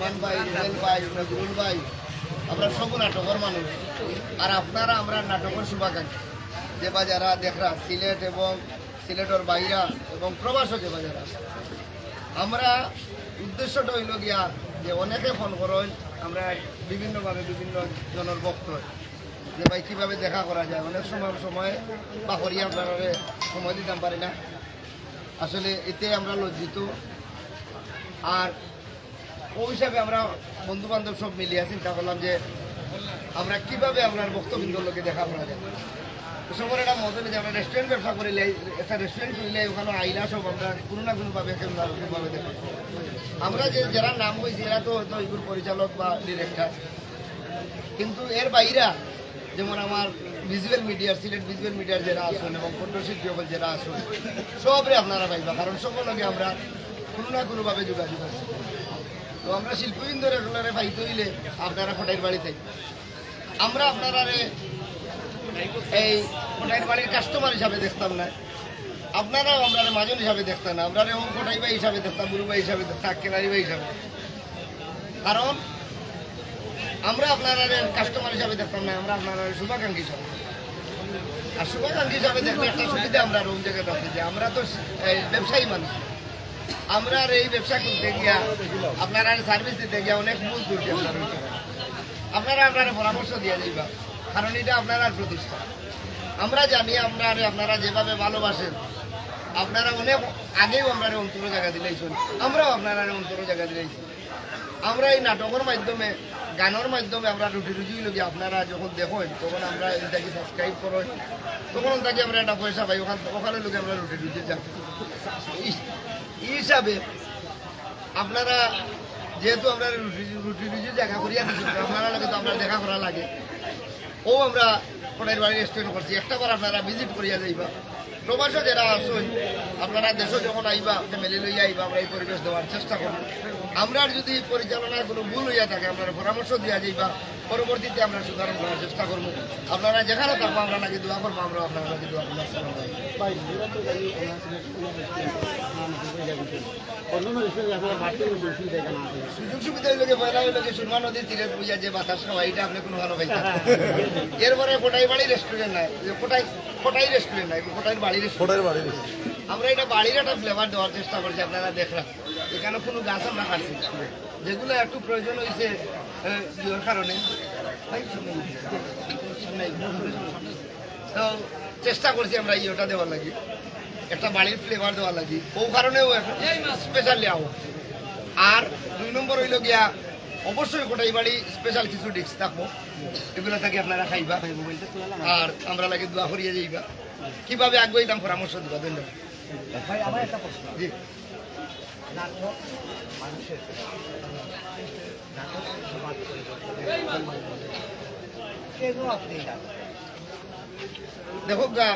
ওসমান ভাই রুবেল ভাই নজরুল ভাই, আমরা সব নাটকের মানুষ। আর আপনারা আমরা নাটকের শুভাকাঙ্ক্ষী। যে যারা দেখরা, সিলেট এবং সিলেটের বাইরা এবং প্রবাসও যে যারা আমরা উদ্দেশ্যটা হইল গিয়া যে অনেকে ফোন করেন, আমরা বিভিন্নভাবে বিভিন্ন জনের বক্তব্য যে ভাই, কীভাবে দেখা করা যায়? অনেক সময় সময় বাহরিয়া আপনারা সময় দিতাম পারি না। আসলে এতে আমরা লজ্জিত। আর ওই হিসাবে আমরা বন্ধু বান্ধব সব মিলিয়ে চিন্তা করলাম যে আমরা কীভাবে আপনার বক্তব্য লোকে দেখা করা যায়। সবার একটা মজা যে আমরা রেস্টুরেন্ট ব্যবসা করিলে একটা রেস্টুরেন্ট খুলিলে ওখানে আইলা সব আমরা কোনো না কোনোভাবে কোনোভাবে আমরা যে যারা নাম হয়েছে এরা তো হয়তো এগুলো পরিচালক বা ডিরেক্টর কিন্তু এর বাইরা, যেমন আমার ভিজুয়াল মিডিয়ার সিলেট ভিজুয়াল মিডিয়ার যারা আসুন এবং সকল যারা আসুন সবরে আপনারা পাইবা। কারণ সকলকে আমরা কোনো না কোনোভাবে যোগাযোগ আছে তো আমরা শিল্পবৃন্দ রেগুলারে পাইতে হইলে আপনারা ফটাইর বাড়িতে। আমরা আপনারা এই ফটাইর বাড়ির কাস্টমার হিসাবে দেখতাম না। আপনারাও আমরা মাজন হিসাবে দেখতাম না। আমরা এবং ফটাইবা হিসাবে দেখতাম বুড়ুবা হিসাবে দেখতাম কেনারিবা হিসাবে। কারণ আমরা আপনারা কাস্টমার হিসাবে দেখতাম না, আমরা আপনারা শুভাকাঙ্ক্ষী হিসাবে। আর শুভাকাঙ্ক্ষী হিসাবে দেখলে একটা সুবিধা আমরা রুম জায়গাটা আছে যে আমরা তো ব্যবসায়ী মানুষ। আমরা আর এই ব্যবসা করতে গিয়া আপনারা সার্ভিস দিতে গিয়া অনেক ভুল করছি আপনার আপনারা পরামর্শ দিয়ে যাইবা কারণ এটা আপনারা প্রতিষ্ঠা। আমরা জানি আমরা আপনারা যেভাবে ভালোবাসেন, আপনারা অনেক আগেও আমরা অন্তর জায়গা দিলেইছেন, আমরাও আপনারা অন্তর জায়গা দিলেইছি আমরা এই নাটকের মাধ্যমে, গানের মাধ্যমে আমরা রুটি রুজি লগি আপনারা যখন দেখেন, তখন আমরা এটাকে সাবস্ক্রাইব করেন, তখন তাকে আমরা একটা পয়সা পাই, ওখান ওখানে লোকে আমরা রুটি রুজি যাই হিসাবে আপনারা যেহেতু আমরা রুটি রুজি করিয়া দিচ্ছি আপনারা লাগে তো আমরা দেখা করা লাগে। ও আমরা কোটাইর বাড়ি রেস্টুরেন্ট করছি। একটা বার আপনারা ভিজিট করিয়া যাইবা। প্রবাসও যারা আসুন আপনারা দেশও যখন আইবা ফ্যামিলি লইয়া আইবা, আমরা এই পরিবেশ দেওয়ার চেষ্টা করব। আমরা যদি পরিচালনায় কোনো ভুল হইয়া থাকে আপনারা পরামর্শ দিয়া যাইবা। পরবর্তীতে আমরা সুধারণ করার চেষ্টা করব আপনারা যেখানে থাকব আমরা নাকি দোয়া করব আমরা আপনারা নাকি দোয়া করব। সুযোগ সুবিধা হইলে পয়লা হইলে সুরমা নদীর তীরে পূজা যে বাতাস খাওয়া এটা আপনি কোনো ভালো পাইতেন এরপরে কোটাই বাড়ি রেস্টুরেন্ট নাই কোটাই কোটাই রেস্টুরেন্ট নাই কোটাই বাড়ি রেস্টুরেন্ট আমরা এটা বাড়ির একটা ফ্লেভার দেওয়ার চেষ্টা করছি আপনারা দেখলাম এখানে কোনো গাছ আমরা কাটছি। যেগুলো একটু প্রয়োজন হয়েছে কারণে। তো চেষ্টা করছি আমরা ইয়েটা দেওয়ার লাগি। একটা বাড়ির ফ্লেভার দেওয়ার লাগি। ও কারণেও স্পেশালি আও। আর দুই নম্বর হইল গিয়া অবশ্যই কোটাই বাড়ি স্পেশাল কিছু ডিস্ক থাকব। এগুলো থাকি আপনারা খাইবা। আর আমরা লাগে দোয়া করিয়ে যাইবা। কীভাবে আগ্রহীতাম পরামর্শ দিবা ধন্যবাদ ভাই আমার একটা প্রশ্ন। জি। নাটক মানুষের নাটক সমাজ পরিবর্তনের আপনি এই দেখো, গা,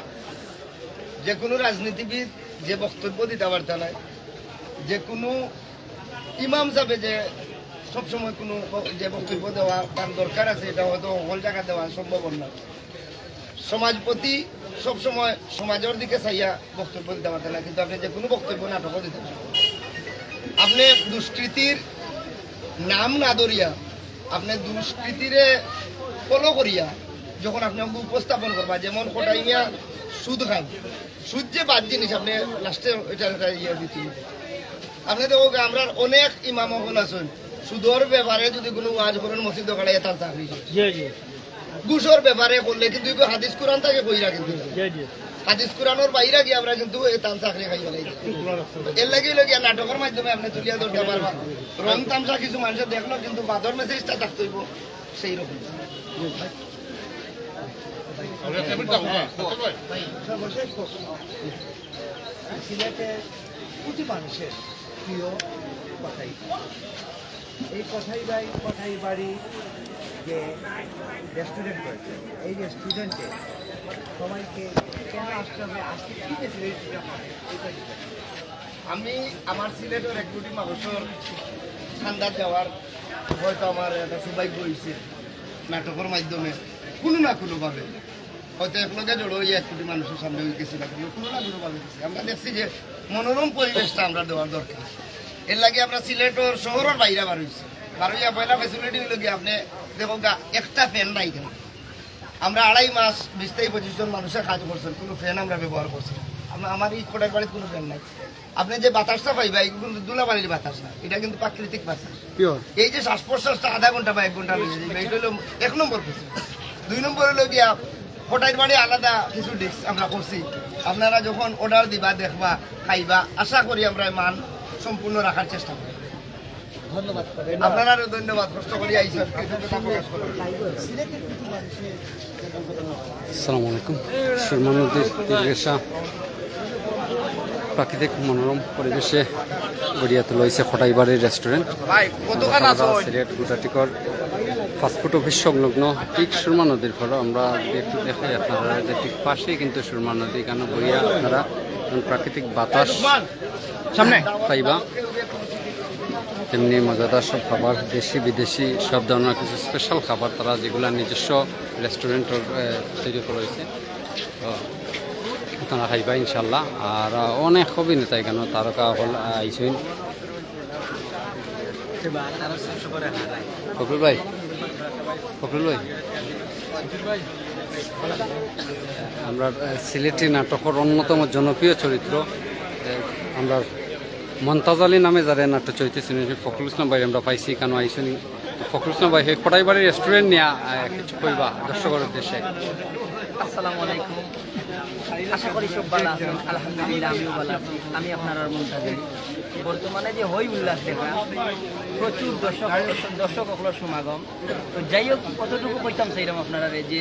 যে কোনো রাজনীতিবিদ যে বক্তব্য দিতে পারতে নাই যে কোনো ইমাম সাহেবে যে সবসময় কোনো যে বক্তব্য দেওয়া তার দরকার আছে, এটা হয়তো সকল জায়গা দেওয়া সম্ভব না। সমাজপতি সবসময় সমাজের দিকে চাইয়া বক্তব্য দিতে পারতেন না, কিন্তু আপনি যে কোনো বক্তব্য নাটকও দিতে পারেন। আপনি দুষ্কৃতির নাম না ধরিয়া আপনি দুষ্কৃতিরে ফলো করিয়া যখন আপনি আমাকে উপস্থাপন করবা যেমন কোটাইয়া সুদ খান। সুদ যে বাদ জিনিস আপনি লাস্টে এটা ইয়ে দিতে আপনি দেখো আমরা অনেক ইমাম হল আছেন। সুদর ব্যাপারে যদি কোনো ওয়াজ করেন মসজিদ দোকানে তার চাকরি ঘুষর ব্যাপারে করলে কিন্তু হাদিস কোরআন তাকে কইরা কিন্তু। হাদিস কোরআনোর বাইরে গিয়ে আমরা কিন্তু তান চাকরি খাই ফেলাই এর লাগে লগিয়া নাটকের মাধ্যমে আপনি তুলিয়া ধরতে পারবা। রং তামসা কিছু মানুষের দেখল, কিন্তু বাদর মেসেজটা থাকতে হইব সেই রকম। প্রতি মানুষের প্রিয় কথাই। এই কথাই বাড়ি কথাই বাড়ি যে রেস্টুরেন্ট রয়েছে এই রেস্টুরেন্টে আমি আমার সিলেটের এক কোটি মানুষের ঠান্ডা যাওয়ার হয়তো আমার একটা সৌভাগ্য হয়েছে নাটকের মাধ্যমে, কোনো না কোনোভাবে। হয়তো একলগে জড়ো হয়ে এক কোটি মানুষের সামনে হয়ে গেছি না কোনো না কোনোভাবে গেছি আমরা দেখছি যে মনোরম পরিবেশটা আমরা দেওয়ার দরকার। এর লাগে আমরা সিলেটের শহরের বাইরে বার হয়েছি। বারোইয়া পয়লা ফেসিলিটি হলো কি আপনি দেখো একটা ফ্যান নাই কেন আমরা আড়াই মাস বিশ থেকে পঁচিশ জন মানুষের কাজ করছেন কোনো ফ্যান আমরা ব্যবহার করছি আমরা আমার এই কোটার বাড়িতে কোনো ফ্যান নাই। আপনি যে বাতাসটা পাইবা এই কিন্তু দুলাবাড়ির বাতাস না এটা কিন্তু প্রাকৃতিক বাতাস। এই যে শ্বাস প্রশ্বাসটা আধা ঘণ্টা বা এক ঘণ্টা এটা হলো এক নম্বর কিছু দুই নম্বর হলো গিয়া কোটাইর বাড়ি আলাদা কিছু ডিস্ক আমরা করছি। আপনারা যখন অর্ডার দিবা দেখবা খাইবা আশা করি আমরা মান সম্পূর্ণ রাখার চেষ্টা করি ধন্যবাদ। আপনারা ধন্যবাদ কষ্ট করি আইসেন প্রকাশ আসসালামু আলাইকুম। সুরমা নদীর তীরগেসা প্রাকৃতিক মনোরম পরিবেশে গড়িয়া তোলা হয়েছে ফটাইবাড়ির restaurant. Sylhet Gotatikar fast food office সংলগ্ন ঠিক সুরমা নদীর ফলে আমরা একটু দেখাই আপনারা যে ঠিক পাশেই কিন্তু সুরমা নদী কেন বইয়া আপনারা প্রাকৃতিক বাতাস সামনে। পাইবা। তেমনি মজাদার সব খাবার, দেশি, বিদেশি, সব ধরনের কিছু স্পেশাল খাবার তারা যেগুলো নিজস্ব রেস্টুরেন্টের তৈরি করেছে হয়েছে। তো আপনারা খাইবা ইনশাল্লাহ আর অনেক অভিনেতা এখানে, তারকা হল আইসইন ফখরুল ভাই? ফখরুল ভাই? আমরা সিলেটি নাটকের অন্যতম জনপ্রিয় চরিত্র আমরা মন্তাজ আলী নামে যারা নাট্য ছিলেন সেই ফখরুল ইসলাম ভাই, আমরা পাইছি কেন আইসনি? ফখরুল ইসলাম ভাই, সেই কটাইবাড়ির রেস্টুরেন্ট নিয়ে কিছু কইবা দর্শকের উদ্দেশ্যে। আসসালামু আলাইকুম। আশা করি সব ভালো আছেন। আলহামদুলিল্লাহ, আমিও ভালো আছি। আমি আপনার বর্তমানে যে হই উল্লাস দেখা, প্রচুর দর্শক দর্শক সমাগম তো যাই হোক, কতটুকু কইতাম সেইরকম আপনারা যে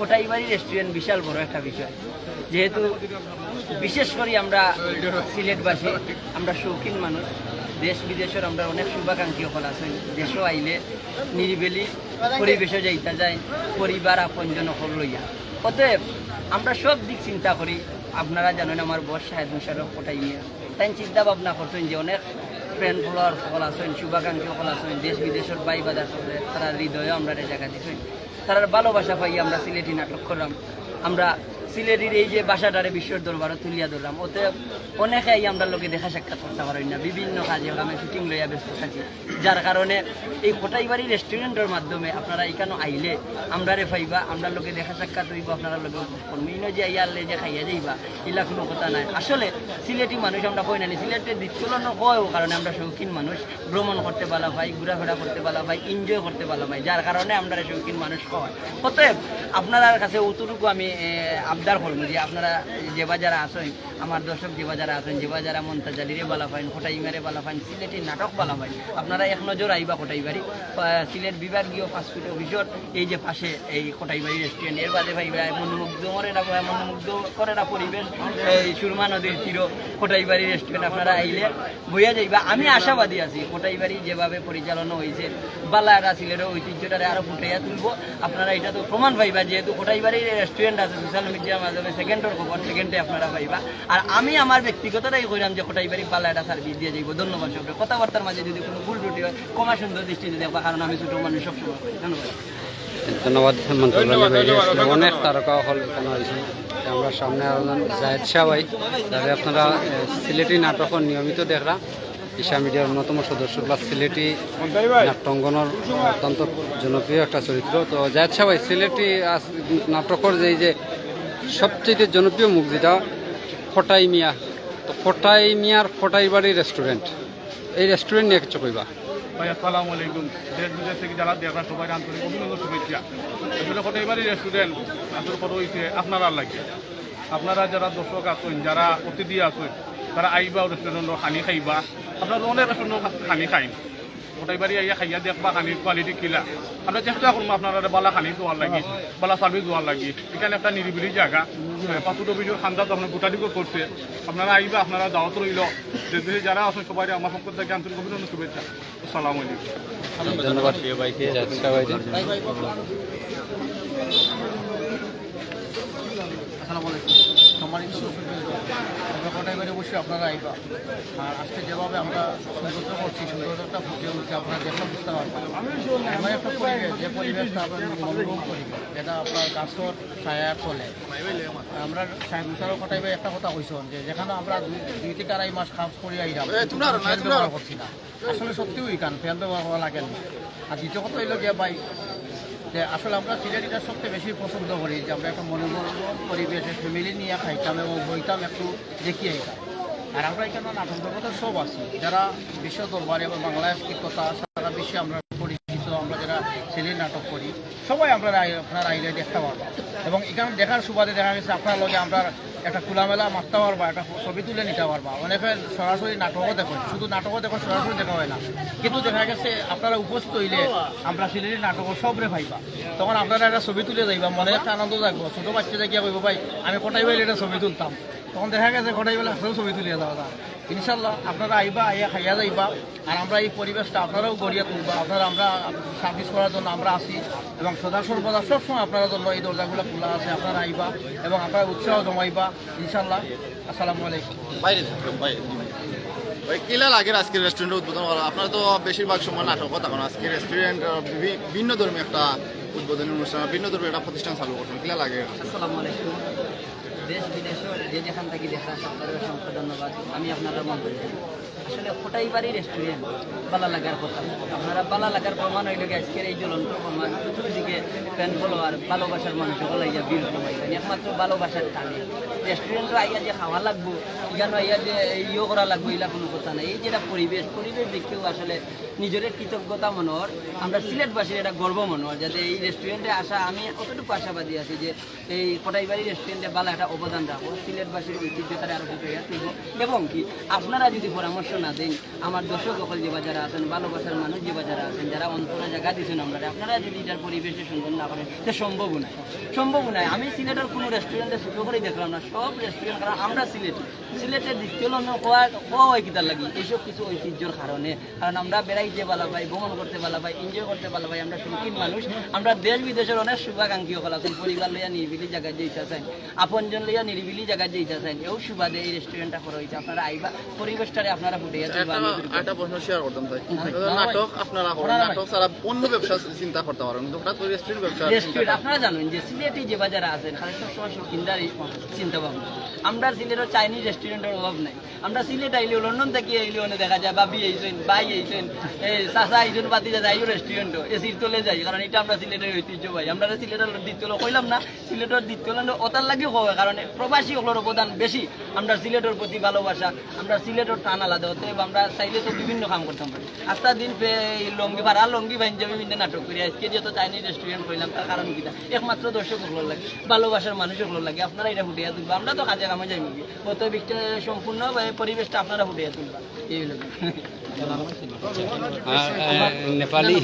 কোটাইবাড়ি রেস্টুরেন্ট বিশাল বড় একটা বিষয়। যেহেতু বিশেষ করে আমরা সিলেটবাসী, আমরা শৌখিন মানুষ, দেশ বিদেশের আমরা অনেক শুভাকাঙ্ক্ষী সকল আছেন দেশও আইলে নিরিবিলি পরিবেশে যাইতা যায় পরিবার আপনজন সকল লইয়া। অতএব আমরা সব দিক চিন্তা করি, আপনারা জানেন আমার বস সাহেব মুশারফ কোটাই নিয়ে তাই চিন্তা ভাবনা করছেন যে অনেক ফ্রেন্ড ফলোয়ার সকল আছেন, শুভাকাঙ্ক্ষী সকল আছেন, দেশ বিদেশের বাই বাজার সকলে তারা হৃদয়ে আমরা জায়গা দিচ্ছেন তারার ভালোবাসা পাই আমরা সিলেটি নাটক করলাম। আমরা সিলেটির এই যে বাসাটারে বিশ্বের দরবারে তুলিয়া ধরলাম ওতে অনেকে এই আমরা লোকে দেখা সাক্ষাৎ করতে পারি না। বিভিন্ন কাজে আমি শুটিং লইয়া ব্যস্ত থাকি। যার কারণে এই কোটাইবাড়ি রেস্টুরেন্টের মাধ্যমে আপনারা এখানে আইলে আমরা রে পাইবা আমরা লোকে দেখা সাক্ষাৎ হইব আপনারা লোকে করব। ইনো যে ইয়ারলে যে খাইয়া যাইবা এগুলা কোনো কথা নাই। আসলে সিলেটি মানুষ আমরা কই নানি সিলেটের দিচ্ছলন কয়ও কারণে আমরা শৌখিন মানুষ। ভ্রমণ করতে ভালো পাই ঘোরাফেরা করতে ভালো পাই এনজয় করতে ভালো পাই যার কারণে আমরা শৌখিন মানুষ হয় অতএব আপনার কাছে অতটুকু আমি এ, আবদার করব যে আপনারা যেবা যারা আছেন আমার দর্শক যেবা যারা আছেন যেবা যারা মন্তাজালিরে বালা পাইন কোটাইমারে বালা পাইন সিলেটি নাটক বালা পাইন আপনারা এক নজর আইবা কোটাইবাড়ি আহ, সিলেট বিভাগীয় ফাস্টফুড অফিসর এই যে পাশে এই কোটাইবাড়ি রেস্টুরেন্টের বাদে ভাইবা মনোমুগ্ধ মরে না মনোমুগ্ধ করে না পরিবেশ এই সুরমা নদীর তীর কোটাইবাড়ি রেস্টুরেন্ট আপনারা আইলে বইয়া যাইবা। আমি আশাবাদী আছি কোটাইবাড়ি যেভাবে পরিচালনা হয়েছে বালারা সিলেটের ঐতিহ্যটারে আরও ফুটাইয়া তুলবো। আপনারা এটা তো প্রমাণ পাইবা যেহেতু কোটাইবাড়ির রেস্টুরেন্ট আছে সোশ্যাল মিডিয়ার মাধ্যমে সেকেন্ডের খবর সেকেন্ডে আপনারা পাইবা। আর আমি আমার ব্যক্তিগতটাই কইলাম যে কোটাইবাড়ি বালাটা সার্ভিস দিয়ে যাইব। ধন্যবাদ সবকে কথাবার্তার মাঝে যদি কোনো ভুল ত্রুটি হয় কমা সুন্দর দৃষ্টিতে দেখবা কারণ আমি ছোট মানুষ সবসময় ধন্যবাদ। ধন্যবাদ অনেক তারকা হল হয়েছে। আমরা সামনে আরও জাহেদ শাহ ভাই আপনারা সিলেটি নাটক নিয়মিত দেখরা। ঈশা মিডিয়ার অন্যতম সদস্য প্লাস সিলেটি নাট্যঙ্গনের অত্যন্ত জনপ্রিয় একটা চরিত্র। তো জাহেদ শাহ ভাই সিলেটি নাটকের যে এই যে সবচেয়ে জনপ্রিয় মুখ যেটা ফটাই মিয়া। তো ফটাই মিয়ার ফটাই বাড়ি রেস্টুরেন্ট এই রেস্টুরেন্ট নিয়ে কিছু কইবা? আপনারা যারা দর্শক আছেন, যারা অতিথি আছেন, তারা আইবা রেস্টুরেন্ট খানি খাইবা। আপনারা অনেক রেস্টুরেন্ট খানি খাইন। ওটাই বাড়ি আইয়া খাইয়া দেখবা খানির কোয়ালিটি কিলা। আমরা চেষ্টা করব আপনারা বালা খানি দেওয়ার লাগি, বালা সার্ভিস দেওয়ার লাগি। এখানে একটা নিরিবিলি জায়গা। পাঁচুট অফিসের খান্দা তো আপনার গোটাদিক করছে। আপনারা আইবা, আপনারা দাওয়াত রইল। যে যারা আছেন সবাই আমার পক্ষ থেকে আন্তরিক অভিনন্দন, শুভেচ্ছা। আসসালামু আলাইকুম। ধন্যবাদ জাহেদ শাহ ভাই আসসালামু আলাইকুম সম্মানিত কোটাই বাড়ি অবশ্যই আপনারা আইবা আর আজকে যেভাবে আমরা সৌন্দর্য করছি সৌন্দর্যটা ফুটে উঠছে আপনারা দেখলে বুঝতে পারবেন। এমন একটা পরিবেশ যে পরিবেশটা আপনার মনোরম পরিবেশ যেটা আপনার গাছর ছায়ার তলে। আমরা সাহেব মুসারও কোটাই একটা কথা কইছেন যে যেখানে আমরা দুই থেকে আড়াই মাস কাজ করে আইলাম ফ্যান ব্যবহার করছি না। আসলে সত্যি ওই কান ফ্যান ব্যবহার করা লাগে না। আর দ্বিতীয় কথা হইল গিয়া ভাই যে আসলে আমরা সিলেটিটা সবচেয়ে বেশি পছন্দ করি, যে আমরা একটা মনোরম পরিবেশে ফ্যামিলি নিয়ে খাইতাম এবং বইতাম একটু দেখি আইতাম আর আমরা এখানে নাটক জগতের সব আছি। যারা বিশ্ব দরবারে এবং বাংলাদেশ কথা সারা বিশ্বে আমরা পরিচিত, আমরা যারা ছেলে নাটক করি, সবাই আমরা আপনার আইলে দেখতে পারব। এবং এখানে দেখার সুবাদে দেখা গেছে, আপনার লগে আমরা একটা খোলামেলা মারতে পারবা, একটা ছবি তুলে নিতে পারবা। অনেকে সরাসরি নাটকও দেখেন শুধু নাটকও দেখো, সরাসরি দেখা হয় না। কিন্তু দেখা গেছে, আপনারা উপস্থিত হইলে আমরা সিলেটি নাটকও সবরে পাইবা তখন আপনারা একটা ছবি তুলে যাইবা, মনে একটা আনন্দ থাকব। ছোটো বাচ্চা দেখিয়া কইব, ভাই, আমি কোটাই বাইলে একটা ছবি তুলতাম? তখন দেখা গেছে কোটাই বেলা সেও ছবি তুলিয়ে যাওয়া যায় ইনশাল্লাহ আপনারা আইবা আইয়া খাইয়া যাইবা আর আমরা এই পরিবেশটা আপনারাও গড়িয়া তুলবা। আপনারা আমরা সার্ভিস করার জন্য আমরা আছি এবং সদা সর্বদা সবসময় আপনারা জন্য এই দরজাগুলো খোলা আছে আপনারা আইবা এবং আপনারা উৎসাহ জমাইবা। ইনশাল্লাহ আসসালামু আলাইকুম। বাইরে বাইরে। ভাই কিলা লাগে আজকে রেস্টুরেন্ট উদ্বোধন করা। আপনারা তো বেশিরভাগ সময় নাটক তখন আজকে রেস্টুরেন্ট ভিন্ন ধর্মী একটা উদ্বোধনী অনুষ্ঠান ভিন্ন ধর্মী একটা প্রতিষ্ঠান চালু করছেন। কিলা লাগে? আসসালামু আলাইকুম। দেশ বিদেশ যে যেখান থেকে দেখা সরকারের অসংখ্য ধন্যবাদ। আমি আপনারা মন করি আসলে কোটাই বাড়ি রেস্টুরেন্ট বালা লাগার কথা। আপনারা বালা লাগার প্রমাণ হইল আজকের এই জ্বলন্ত প্রমাণ, চতুর্দিকে ফ্যান ফলোয়ার ভালোবাসার মানুষ আইয়া বীর কমাইবেন একমাত্র ভালোবাসার টানে। রেস্টুরেন্টে আইয়া যে খাওয়া লাগবো এখানে আইয়া যে ইয়ে করা লাগবো এগুলা কোনো কথা নাই। এই যেটা পরিবেশ পরিবেশ দেখেও আসলে নিজের কৃতজ্ঞতা মনোর আমরা সিলেটবাসীর এটা গর্ব মনোর যাতে এই রেস্টুরেন্টে আসা আমি অতটুকু আশাবাদী আছি যে এই কটাইবাড়ি রেস্টুরেন্টে বালা একটা অবদান রাখব। সিলেটবাসীর ঐতিহ্যতারে আরও এবং কি, আপনারা যদি পরামর্শ না দেন। আমার দর্শক সকল যে বাজারে আছেন, ভালোবাসার মানুষ যে বাজারে আছেন, যারা অন্তরে জায়গা দিচ্ছেন আমরা আপনারা যদি এটার পরিবেশে সুন্দর না করেন সে সম্ভব নয় সম্ভব নয় আমি সিলেটের কোনো রেস্টুরেন্টে ছোটো করেই দেখলাম না, সব রেস্টুরেন্ট কারণ আমরা সিলেটি, সিলেটের দ্বিতীয় হওয়া হওয়া হয় কিতার লাগি। এইসব কিছু ঐতিহ্যর কারণে। কারণ আমরা বেড়াইতে ভালো পাই ভ্রমণ করতে ভালো পাই এনজয় করতে ভালো পাই আমরা শৌখিন মানুষ। আমরা দেশ বিদেশের অনেক শুভাকাঙ্ক্ষী সকল আছেন, পরিবার লইয়া নিরিবিলি জায়গায় যেতে চান আপনজন লইয়া নিরিবিলি জায়গায় যেতে চান এও সুবাদে এই রেস্টুরেন্টটা করা হয়েছে আপনারা আইবা, পরিবেশটারে আপনারা একটা একটা প্রশ্ন শেয়ার করতাম তাই নাটক আপনারা করেন নাটক ছাড়া অন্য ব্যবসা চিন্তা করতে পারেন কিন্তু হঠাৎ করে রেস্টুরেন্ট ব্যবসা আপনারা জানেন যে সিলেটি যে বাজারে আছেন খালি সবসময় শৌখিনদারই চিন্তা ভাবনা আমরা সিলেটের চাইনিজ রেস্টুরেন্টের অভাব নাই। আমরা সিলেট আইলে লন্ডন থেকে আইলে অনেক দেখা যায় বাবি আইছেন ভাই আইছেন এই চাচা আইছেন বাতি যা যাইও রেস্টুরেন্ট এসির তলে যাই। কারণ এটা আমরা সিলেটের ঐতিহ্য ভাই আমরা সিলেটের দ্বিতীয় কইলাম না সিলেটের দ্বিতীয় ওতার লাগে হয় কারণ প্রবাসী হলোর অবদান বেশি। আমরা সিলেটের প্রতি ভালোবাসা আমরা সিলেটের টান আলাদা অতএব আমরা চাইলে তো বিভিন্ন কাম করতাম। পারি আস্তা দিন লঙ্গি ভাড়া, লঙ্গি ভাইন বিভিন্ন নাটক করি। আজকে যেহেতু চাইনিজ রেস্টুরেন্ট করলাম তার কারণ কিনা একমাত্র দর্শক ওগুলো লাগে, ভালোবাসার মানুষ ওগুলো লাগে। আপনারা এটা ফুটিয়ে তুলবা। আমরা তো কাজে কামে যাই অতএব সম্পূর্ণ পরিবেশটা আপনারা ফুটিয়ে তুলবা। এই নেপালি।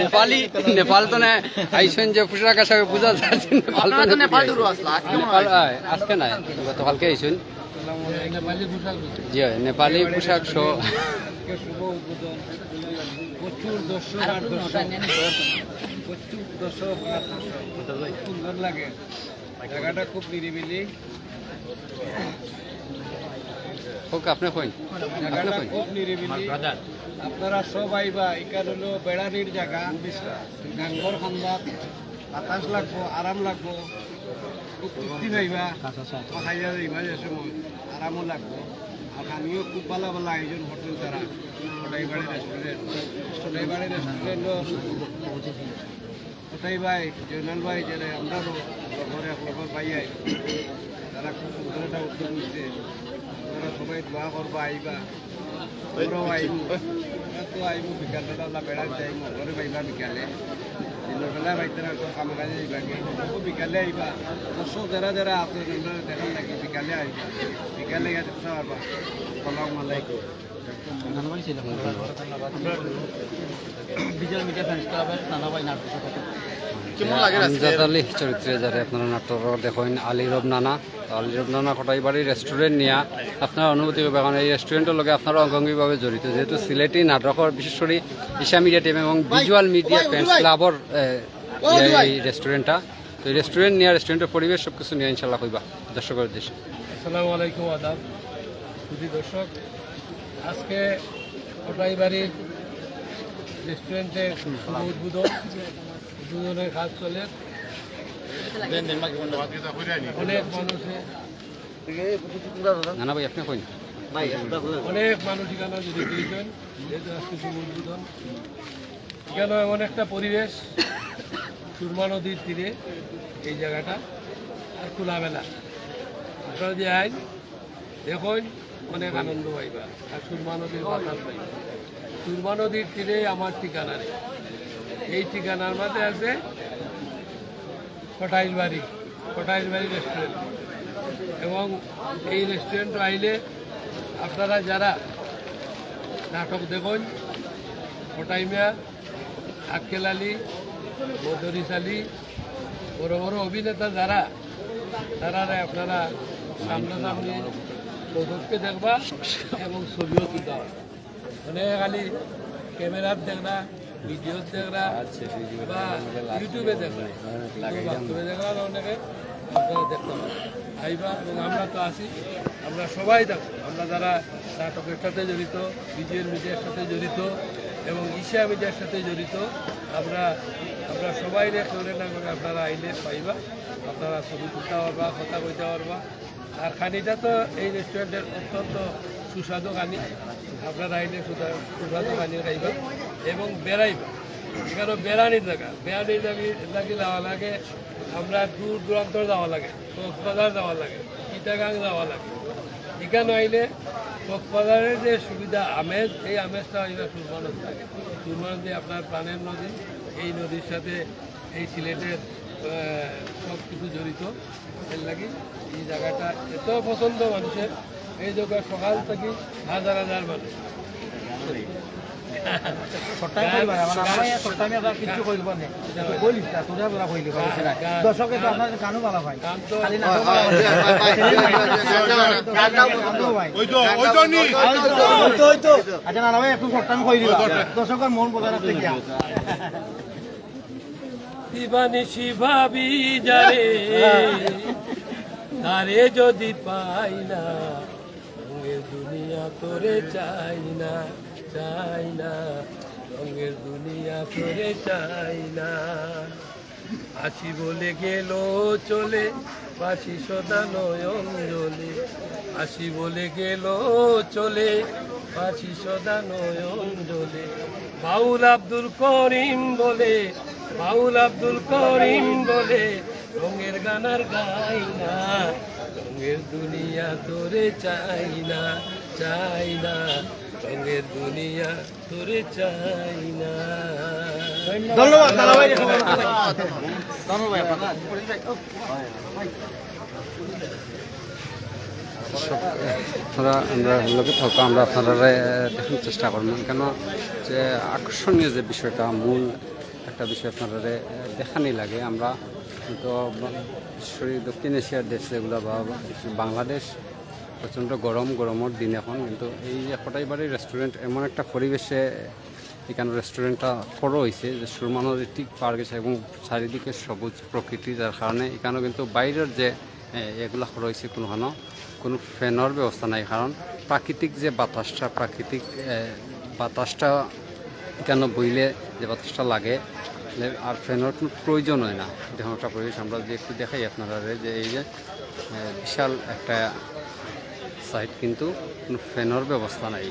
নেপালি নেপাল তো না আইসেন যে পোশাক আশাক বুঝা যাচ্ছে নেপাল তো তো নেপাল। আজকে নেপাল আয়, আজকে নাই গতকালকে আইসেন জি নেপালি পোশাক শো প্রচুর দর্শক আর আর দর্শক নটা নিয়ে নিতে পারতাম। প্রচুর দর্শক আর দর্শক। খুব সুন্দর লাগে। জায়গাটা খুব নিরিবিলি। হোক আপনি কইন আপনি কইন আপনারা সব আইবা এখান হলো বেড়ানির জায়গা গাঙ্গর খান্দাত বাতাস লাগবো আরাম লাগবো খুব তৃপ্তি পাইবা খাইয়া যাইবা যে সময় আরামও লাগবো। আর আমিও খুব ভালো ভালো আয়োজন হোটেল তারা ওটাইবাড়ি রেস্টুরেন্ট ওটাইবাড়ি রেস্টুরেন্টও ওটাই ভাই জয়নাল ভাই যে আমরা ঘরে খবর পাইয়াই তারা খুব সুন্দর একটা উদ্যোগ নিচ্ছে আপনারা সবাই দোয়া করবা আইবা। আমরাও আইবো। তো আইবো বিকালবেলা আমরা বেড়াতে যাইবো ঘরে পাইবা বিকালে। দিনের বেলা বাইতে কামে কাজে যাইবাকে ও বিকালে আইবা। দর্শক যারা যারা আছে দেখান নাকি বিকালে আইবা। বিকালে গিয়ে দেখতে পারবা সালাম আলাইকুম। বিজয় মিডিয়া ফ্রেন্ডস ক্লাবের নানা ভাই নাটক কেমন লাগে আজকে আমজাদ আলী চরিত্রে যারা আপনারা নাটক দেখেন আলী রব নানা। তো আলী রব কটাইবাড়ি রেস্টুরেন্ট নিয়া আপনার অনুভূতি করবে, কারণ এই রেস্টুরেন্টের লগে আপনারা অঙ্গাঙ্গিভাবে জড়িত। যেহেতু সিলেটি নাটকের বিশেষ করে ইশা মিডিয়া টিম এবং ভিজুয়াল মিডিয়া ফ্রেন্ডস ক্লাবর এই রেস্টুরেন্টটা তো এই রেস্টুরেন্ট নিয়ে রেস্টুরেন্টের পরিবেশ সব কিছু নিয়ে ইনশাল্লাহ কইবা দর্শকের উদ্দেশ্যে। আসসালামু আলাইকুম, আদাব। সুধী দর্শক, আজকে কোটাইবাড়ি রেস্টুরেন্টে শুভ উদ্বোধন। উদ্বোধনের কাজ চলে। নানা ভাই অনেক মানুষ এখানে এমন একটা পরিবেশ সুরমা নদীর তীরে এই জায়গাটা আর খোলামেলা আপনারা যে আইন দেখুন অনেক আনন্দ পাইবা আর সুরমা নদীর বাতাস পাইবা সুরমা নদীর তীরে আমার ঠিকানা এই ঠিকানার মধ্যে আছে কটাইল বাড়ি রেস্টুরেন্ট এবং এই রেস্টুরেন্ট আইলে আপনারা যারা নাটক দেখুন কটাইমিয়া আক্কেল আলী, মধুরিস আলী, বড় বড় অভিনেতা যারা, তারা আপনারা সামনাসামনি লোককে দেখবা এবং ছবিও তুলতে হবে মানে খালি ক্যামেরার দেখরা ভিডিও দেখরা বা ইউটিউবে দেখরা কিন্তু বাস্তবে দেখরা অনেকে আপনারা দেখতে পাবেন আইবা এবং আমরা তো আছি আমরা সবাই থাকব। আমরা যারা নাটকের সাথে জড়িত বিজয়ের মিডিয়ার সাথে জড়িত এবং ঈশা মিডিয়ার সাথে জড়িত আমরা আমরা সবাই করে না করে আপনারা আইলে পাইবা। আপনারা ছবি তুলতে পারবা কথা কইতে পারবা। আর খানিটা তো এই রেস্টুরেন্টের অত্যন্ত সুস্বাদু খানি। আপনারা আইলে সুস্বাদু খানি খাইবা। এবং বেড়াইবা এখানে বেড়ানির জায়গা। বেড়ানির জায়গা যাওয়া লাগে, আমরা দূর দূরান্ত যাওয়া লাগে, কক্সবাজার যাওয়া লাগে চিটাগাং যাওয়া লাগে। এখানে আইলে কক্সবাজারের যে সুবিধা, আমেজ, এই আমেজটা এবার সুরমানত থাকে সুরমানদে আপনার প্রাণের নদী, এই নদীর সাথে এই সিলেটের সব কিছু জড়িত। এর লাগি এই জায়গাটা এত পছন্দ মানুষের, এই জায়গা সকাল থেকে হাজার হাজার মানুষ। দর্শকে তো আপনার গানও ভালো ভাই। আচ্ছা ভাই। একটু শর্ট কই দিবা। দর্শকের মন বজায় রাখতে গিয়া দিবানিশি ভাবি যারে তারে যদি পাই না দুনিয়া তোরে চাই না। চাই না রঙের দুনিয়া তোরে চাই না আসি বলে গেল চলে, বাসি সদা নয়ন জলে আসি বলে গেল চলে, বাসি সদা নয়ন জলে বাউল আব্দুল করিম বলে, বাউল আব্দুল করিম বলে, রঙের গানার গাই না। রঙের দুনিয়া তোরে চাই না চাই না। রঙের দুনিয়া তোরে চাই না। ধন্যবাদ দাদা। ভাই আপনারা আমরা লোকে থাকো আমরা আপনারা দেখার চেষ্টা করবেন কেন যে আকর্ষণীয় যে বিষয়টা মূল একটা বিষয় আপনারা দেখানি লাগে। আমরা কিন্তু বিশেষকরি দক্ষিণ এশিয়ার দেশ যেগুলো বা বাংলাদেশ প্রচণ্ড গরম গরমের দিন এখন। কিন্তু এই যে কটাইবাড়ি রেস্টুরেন্ট এমন একটা পরিবেশে এখানে রেস্টুরেন্টটা বড় হয়েছে যে সুরমা নদীর ঠিক পার গেছে এবং চারিদিকে সবুজ প্রকৃতি যার কারণে এখানেও কিন্তু বাইরের যে এগুলা রয়েছে কোনোখানো কোনো ফ্যানের ব্যবস্থা নাই। কারণ প্রাকৃতিক যে বাতাসটা প্রাকৃতিক বাতাসটা এখানে বইলে যে বাতাসটা লাগে আর ফ্যানের কোনো প্রয়োজন হয় না দেখুন একটা পরিবেশ আমরা যে একটু দেখাই আপনারা যে এই যে বিশাল একটা সাইড কিন্তু কোনো ফ্যানের ব্যবস্থা নাই।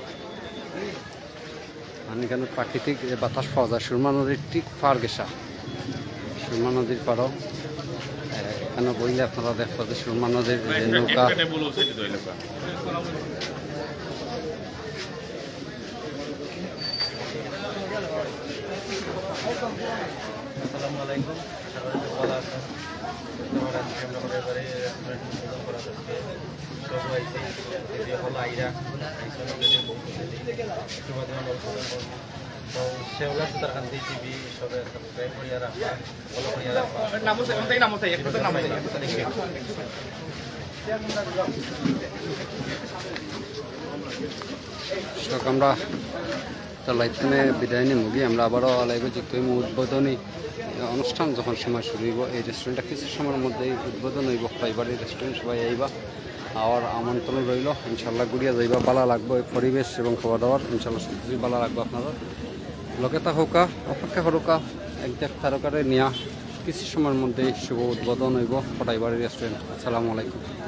মানে এখানে প্রাকৃতিক বাতাস পাওয়া যায়। সুরমা নদীর ঠিক পার গেসা সুরমা নদীর পারও এখানে বইলে আপনারা দেখব যে সুরমা নদীর যে নৌকা। আসসালামু আলাইকুম। ভালো আছেন আজকে আমরা হচ্ছে করব তো আমরা তো লাইফে বিদায় নিয়ে মুগি। আমরা আবারও লাইভে যুক্ত হইব উদ্বোধনী অনুষ্ঠান যখন সময় শুরু হইব, এই রেস্টুরেন্টটা কিছু সময়ের মধ্যেই উদ্বোধন হইব। পাইবাড়ি রেস্টুরেন্ট সবাই আইবা। আর আমন্ত্রণ রইল। ইনশাল্লাহ গুড়িয়া যাইবা বালা লাগবে পরিবেশ এবং খাওয়া দাওয়ার ইনশাল্লাহ সব বালা লাগবে আপনারা লোকে থাকুকা, অপেক্ষা করুকা দেখ তারকারে নিয়া কিছু সময়ের মধ্যে শুভ উদ্বোধন হইব। ফটাইবাড়ি রেস্টুরেন্ট আসসালামু আলাইকুম।